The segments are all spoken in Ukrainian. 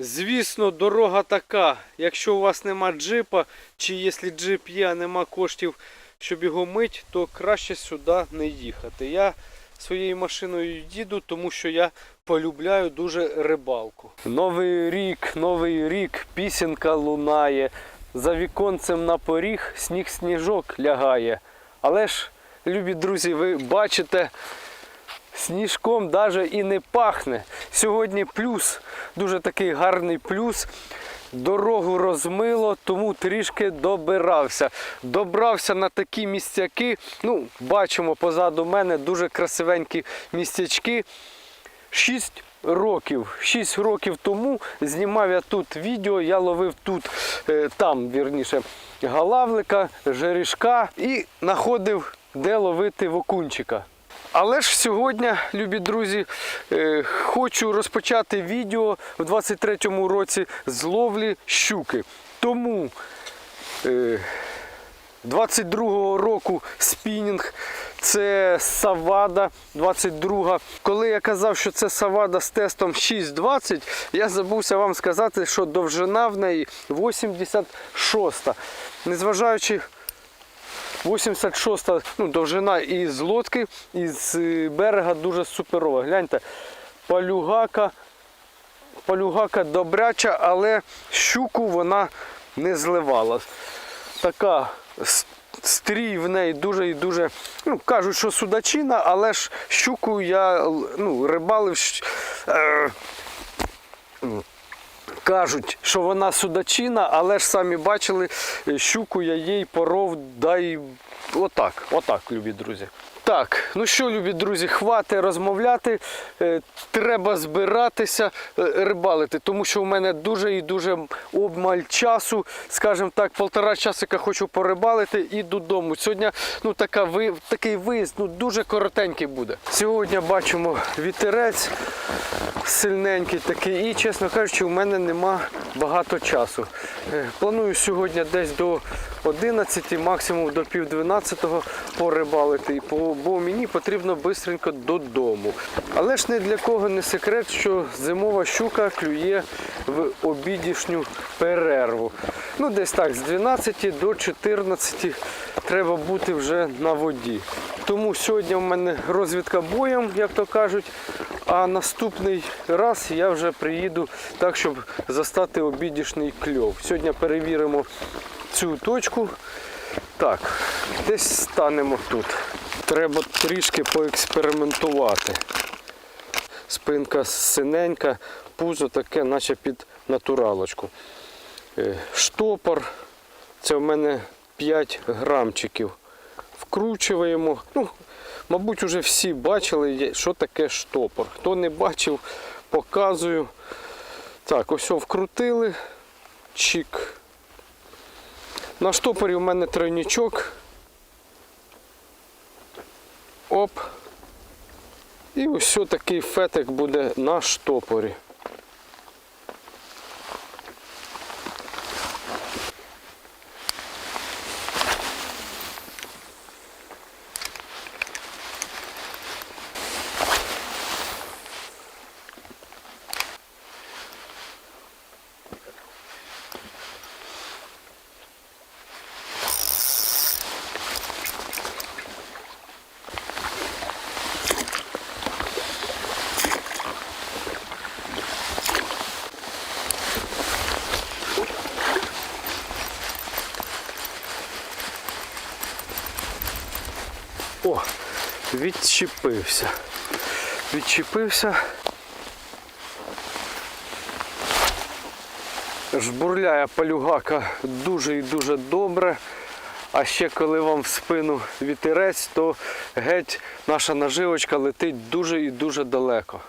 Звісно, дорога така. Якщо у вас нема джипа, чи якщо джип є, а нема коштів, щоб його мити, то краще сюди не їхати. Я своєю машиною їду, тому що я полюбляю дуже рибалку. Новий рік, новий рік, пісенька лунає. За віконцем на поріг сніг сніжок лягає. Але ж, любі друзі, ви бачите, сніжком навіть і не пахне. Сьогодні плюс, дуже такий гарний плюс. Дорогу розмило, тому трішки добирався. Добрався на такі місцяки. Ну, бачимо позаду мене дуже красивенькі місцячки. 6 років. 6 років тому знімав я тут відео, я ловив тут, е, там, вірніше, галавлика, жерішка і знаходив, де ловити вокунчика. Але ж сьогодні, любі друзі, е, хочу розпочати відео в 23-му році з ловлі щуки. Тому е, 22-го року спінінг це Савада 22. Коли я казав, що це Савада з тестом 6,20, я забувся вам сказати, що довжина в неї 86. Незважаючи 86 ну, довжина і з лодки, і з е, берега дуже суперова. Гляньте, палюгака, палюгака добряча, але щуку вона не зливала. Така стрій в неї дуже і дуже. Ну, кажуть, що судачина, але ж щуку я ну, рибалив. Е, Кажуть, що вона судачина, але ж самі бачили, е, щуку я їй поров, дай отак, отак, любі друзі. Так, ну що, любі друзі, хвати розмовляти. е, Треба збиратися, е, рибалити, тому що в мене дуже і дуже обмаль часу. Скажімо так, полтора часика хочу порибалити і додому. Сьогодні ну, така, ви- такий виїзд ну, дуже коротенький буде. Сьогодні бачимо вітерець сильненький такий. І, чесно кажучи, у мене нема багато часу. Е, Планую сьогодні десь до 11, максимум до пів 12 порибалити, і по- бо мені потрібно швидко додому. Але ж не для кого не секрет, що зимова щука клює в обідішню перерву. Ну, десь так, з 12 до 14 треба бути вже на воді. Тому сьогодні в мене розвідка боєм, як то кажуть. А наступний раз я вже приїду так, щоб застати обідішний кльов. Сьогодні перевіримо цю точку. Так, десь станемо тут. Треба трішки поекспериментувати. Спинка синенька, пузо таке, наче під натуралочку. Е, Штопор. Це в мене 5 грамчиків. Вкручуємо. Ну, мабуть, вже всі бачили, що таке штопор. Хто не бачив, показую. Так, ось вкрутили. Чик. На штопорі у мене тройничок. Оп. І ось такий фетик буде на штопорі. Відчепився. Відчепився. Жбурляє палюгака дуже і дуже добре. А ще коли вам в спину вітерець, то геть наша наживочка летить дуже і дуже далеко.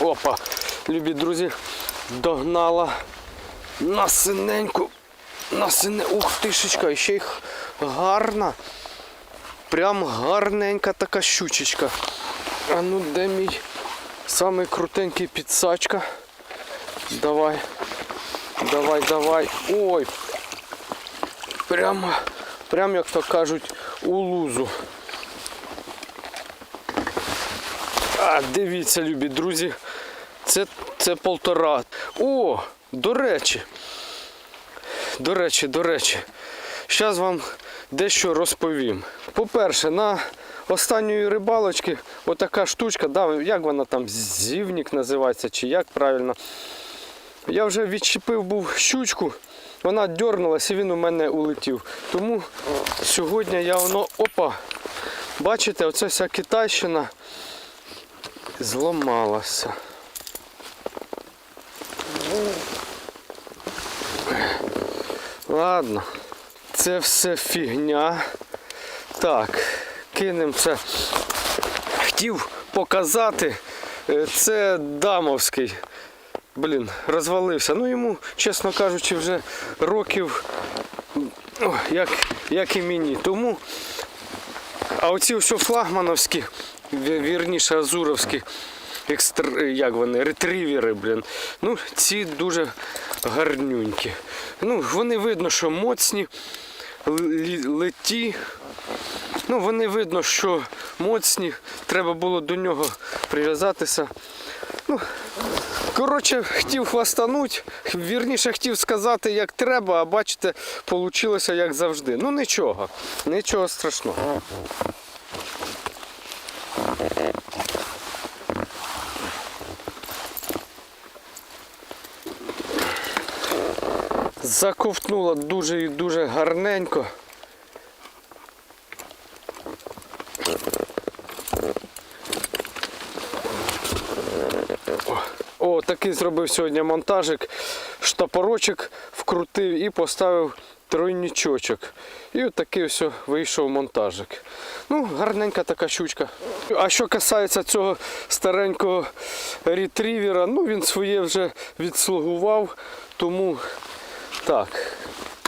Опа, любі друзі, догнала на синеньку. На сине. Ух тишечка, ще й гарна. Прям гарненька така щучечка. А ну де мій самий крутенький підсачка? Давай. Давай, давай. Ой. Прямо, прям як то кажуть, у лузу. А, дивіться, любі друзі. Це, це полтора. О, до речі. До речі, до речі. Зараз вам дещо розповім. По-перше, на останньої рибалочки отака штучка, да, як вона там, зівник називається, чи як правильно. Я вже відчепив був щучку, вона дернулася і він у мене улетів. Тому сьогодні я воно, опа, бачите, оця вся китайщина зламалася. Ладно, це все фігня. Так, кинемо це. Хотів показати. е, Це дамовський. Блін, розвалився. Ну йому, чесно кажучи, вже років, як, як і мені. Тому, а оці все флагмановські, вірніше азуровські, екстр... як вони, ретривери, блін. Ну, ці дуже гарнюнькі. Ну, вони видно, що моцні, леті. Ну, вони видно, що моцні. Треба було до нього прив'язатися. Ну, Коротше, хотів хвастануть, вірніше хотів сказати, як треба, а бачите, вийшло як завжди. Ну нічого, нічого страшного. Заковтнула дуже і дуже гарненько. О, такий зробив сьогодні монтажик. Штопорочок вкрутив і поставив тройнічочок. І от такий ось вийшов монтажик. Ну, гарненька така щучка. А що касається цього старенького ретрівера, ну він своє вже відслугував, тому так.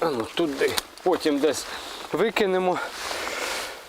А ну туди. Потім десь викинемо.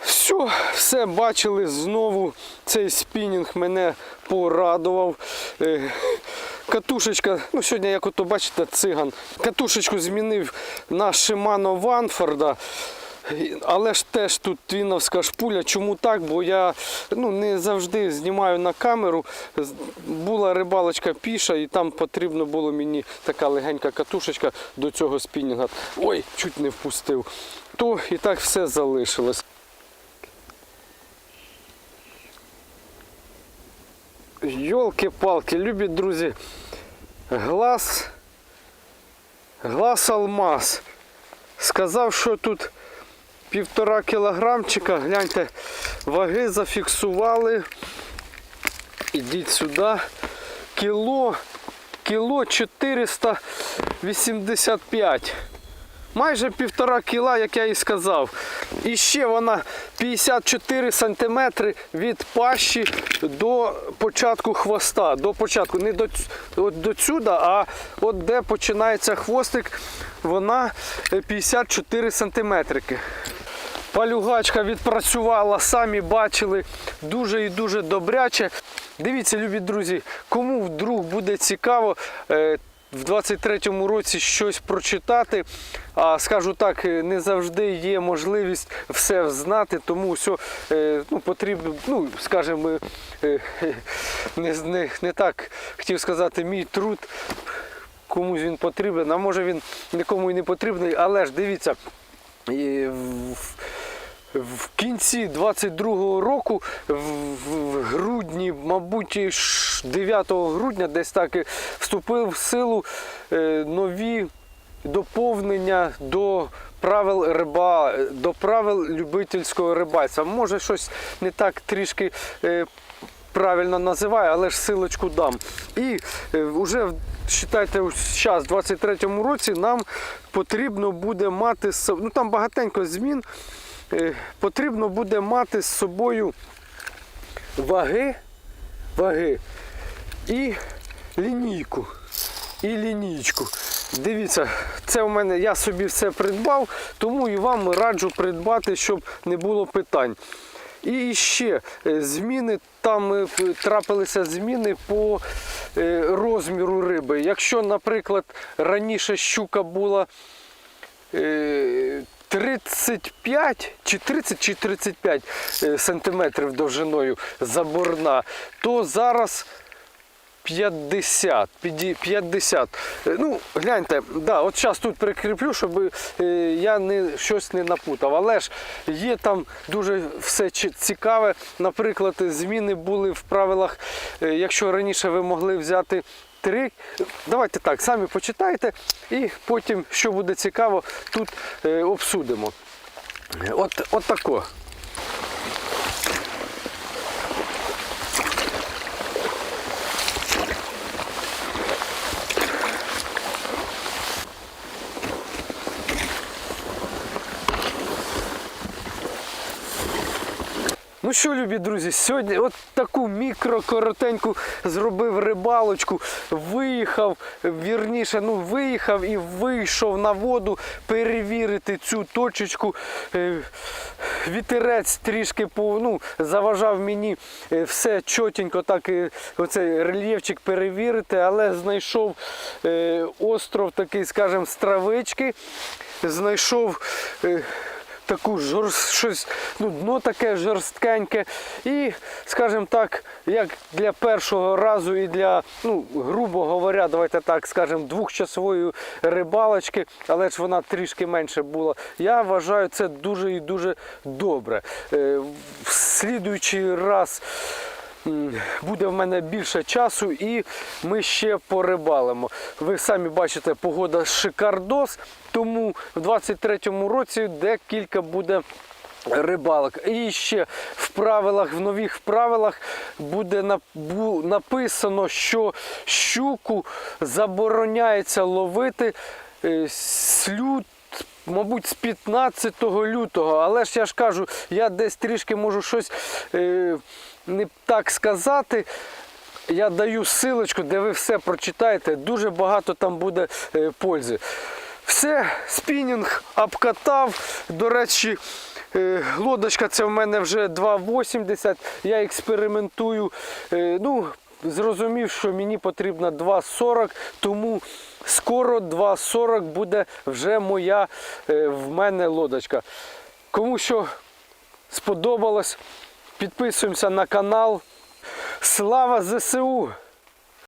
Все, все бачили знову. Цей спінінг мене порадував. Е, Катушечка, ну сьогодні, як ото бачите, циган. Катушечку змінив на Шимано Ванфорда. Але ж теж тут твіновська шпуля. Чому так? Бо я ну, не завжди знімаю на камеру. Була рибалочка піша, і там потрібно було мені така легенька катушечка до цього спінінга. Ой, чуть не впустив. То і так все залишилось. Йолки-палки, любі друзі. Глаз. Глаз алмаз. Сказав, що тут півтора кілограмчика. Гляньте, ваги зафіксували. Ідіть сюди. Кіло, кіло 485. Майже півтора кіла, як я і сказав. І ще вона 54 сантиметри від пащі до початку хвоста. До початку, не до, от до сюди, а от де починається хвостик, вона е, 54 сантиметрики. Палюгачка відпрацювала, самі бачили, дуже і дуже добряче. Дивіться, любі друзі, кому вдруг буде цікаво е, в 23-му році щось прочитати. А скажу так, е, не завжди є можливість все знати, тому все ну, потрібно, ну, скажімо, е, не, не, не так хотів сказати, мій труд комусь він потрібен, а може він нікому і не потрібний, але ж дивіться. І в, в кінці 22-го року, в, грудні, мабуть, 9 грудня, десь так вступив в силу е, нові доповнення до правил риба, до правил любительського рибальства. Може, щось не так трішки. е, Правильно називаю, але ж силочку дам. І е, вже вважайте, зараз, в 23-му році, нам потрібно буде мати ну там багатенько змін. Е, Потрібно буде мати з собою ваги, ваги і лінійку. І лінійку. Дивіться, це у мене я собі все придбав, тому і вам раджу придбати, щоб не було питань. І ще е, зміни, там е, трапилися зміни по розміру риби. Якщо, наприклад, раніше щука була 35 чи 30 чи 35 е, сантиметрів довжиною заборна, то зараз 50. 50. Е, Ну, гляньте, да, от зараз тут прикріплю, щоб е, я не, щось не напутав. Але ж є там дуже все цікаве. Наприклад, зміни були в правилах, якщо раніше ви могли взяти три. Давайте так, самі почитайте, і потім, що буде цікаво, тут е, обсудимо. От, от тако. Що, любі друзі, сьогодні от таку мікро-коротеньку зробив рибалочку, виїхав, вірніше, ну виїхав і вийшов на воду перевірити цю точечку. Е, Вітерець трішки ну, заважав мені е, все чотенько, так оцей рельєфчик перевірити, але знайшов е, остров такий, скажімо, з травички, знайшов. Таку жорст, щось, ну, дно таке жорсткеньке. І, скажімо так, як для першого разу і для, ну, грубо говоря, давайте так скажемо, двохчасової рибалочки, але ж вона трішки менше була. Я вважаю це дуже і дуже добре. Е, В слідуючий раз. Буде в мене більше часу і ми ще порибалимо. Ви самі бачите, погода шикардос, тому в 23-му році декілька буде рибалок. І ще в правилах, в нових правилах буде написано, що щуку забороняється ловити е, з лют Мабуть, з 15 лютого, але ж я ж кажу, я десь трішки можу щось е, не так сказати. Я даю силочку, де ви все прочитаєте. Дуже багато там буде е, пользи. Все, спінінг обкатав. До речі, е, лодочка це в мене вже 2,80. Я експериментую. Е, ну, зрозумів, що мені потрібно 2,40, тому скоро 2,40 буде вже моя е, в мене лодочка. Кому що сподобалось, підписуємося на канал. Слава ЗСУ!